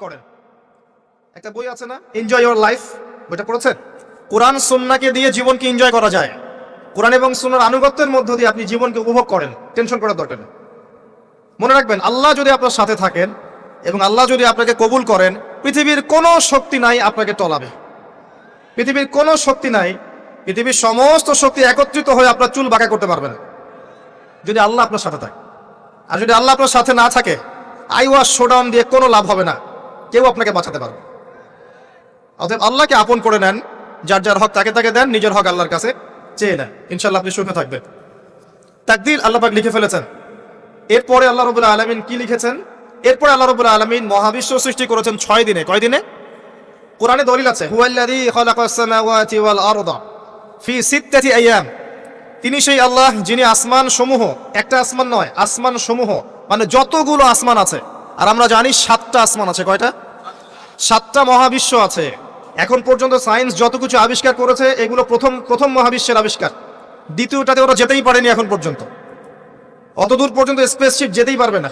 করেন। একটা বই আছে না? এনজয় ইওর লাইফ বইটা পড়েছেন? কোরআন সুন্নাকে দিয়ে জীবনকে এনজয় করা যায়। কোরআন এবং সুন্নার আনুগত্যের মধ্য দিয়ে আপনি জীবনকে উপভোগ করেন। টেনশন করার দরকার নেই। মনে রাখবেন, আল্লাহ যদি আপনার সাথে থাকেন এবং আল্লাহ যদি আপনাকে কবুল করেন, পৃথিবীর কোনো শক্তি নাই আপনাকে টলাবে। পৃথিবীর কোনো শক্তি নাই, পৃথিবীর সমস্ত শক্তি একত্রিত হয়ে আপনার চুল বাঁকা করতে পারবে না। যদি আল্লাহ আপনার সাথে থাকে। আর যদি আল্লাহ আপনার সাথে না থাকে আই ওয়াশ শোডাউন দিয়ে কোনো লাভ হবে না। কেউ আপনাকে বাঁচাতে পারবে। অতএব আল্লাহকে আপন করে নেন, যার যার হক তাকে তাকে দেন, নিজের হক আল্লাহর কাছে চেয়ে নেন। ইনশাল্লাহ আপনি সুখে থাকবেন। তাকদির আল্লাহ পাক লিখে ফেলেছেন। এরপরে আল্লাহ রবুল্লাহ আলমিন কি লিখেছেন? এরপরে আল্লাহ রবুল্লাহ আলমিন মহাবিশ্ব সৃষ্টি করেছেন ছয় দিনে। কয় দিনে? কোরআনে দলিল আছে তিনি সেই আল্লাহ যিনি আসমান সমূহ, একটা আসমান নয়, আসমান সমূহ মানে যতগুলো আসমান আছে আর আমরা জানি সাতটা আসমান আছে, কয়টা? সাতটা মহাবিশ্ব আছে। এখন পর্যন্ত সায়েন্স যত কিছু আবিষ্কার করেছে, এগুলো প্রথম প্রথম মহাবিশ্বের আবিষ্কার। দ্বিতীয়টাতে ওরা যেতেই পারেনি এখন পর্যন্ত। অতদূর পর্যন্ত স্পেসশিপ যেতেই পারবে না।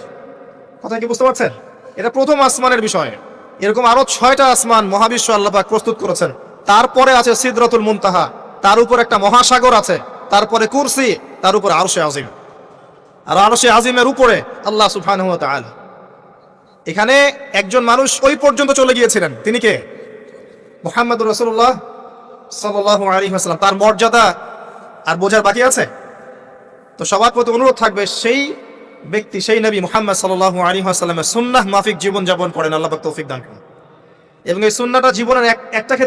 কথা কি বুঝতে পারছেন? এটা প্রথম আসমানের বিষয়। এরকম আরও ছয়টা আসমান মহাবিশ্ব আল্লাপাক প্রস্তুত করেছেন। তারপরে আছে সিদরতুল মুনতাহা। তার উপর একটা মহাসাগর আছে। তারপরে কুরসি, তার উপরে আরশে আজিম। আর আরশে আজিমের উপরে আল্লাহ তাআলা। এখানে একজন মানুষ ওই পর্যন্ত চলে গিয়েছিলেন। তিনি কে? মোহাম্মদ রসুল্লাহ সাল্লাহ তার মর্যাদা আর বোঝার বাকি আছে? তো সবার প্রতি অনুরোধ থাকবে, সেই ব্যক্তি, সেই নবী মোহাম্মদ সাল্লাহ আলী সুন্নাহ মাফিক জীবন যাপন করেন। আল্লাহ তৌফিক দান করেন। এবং এই সুন্নাটা জীবনের এক একটা ক্ষেত্রে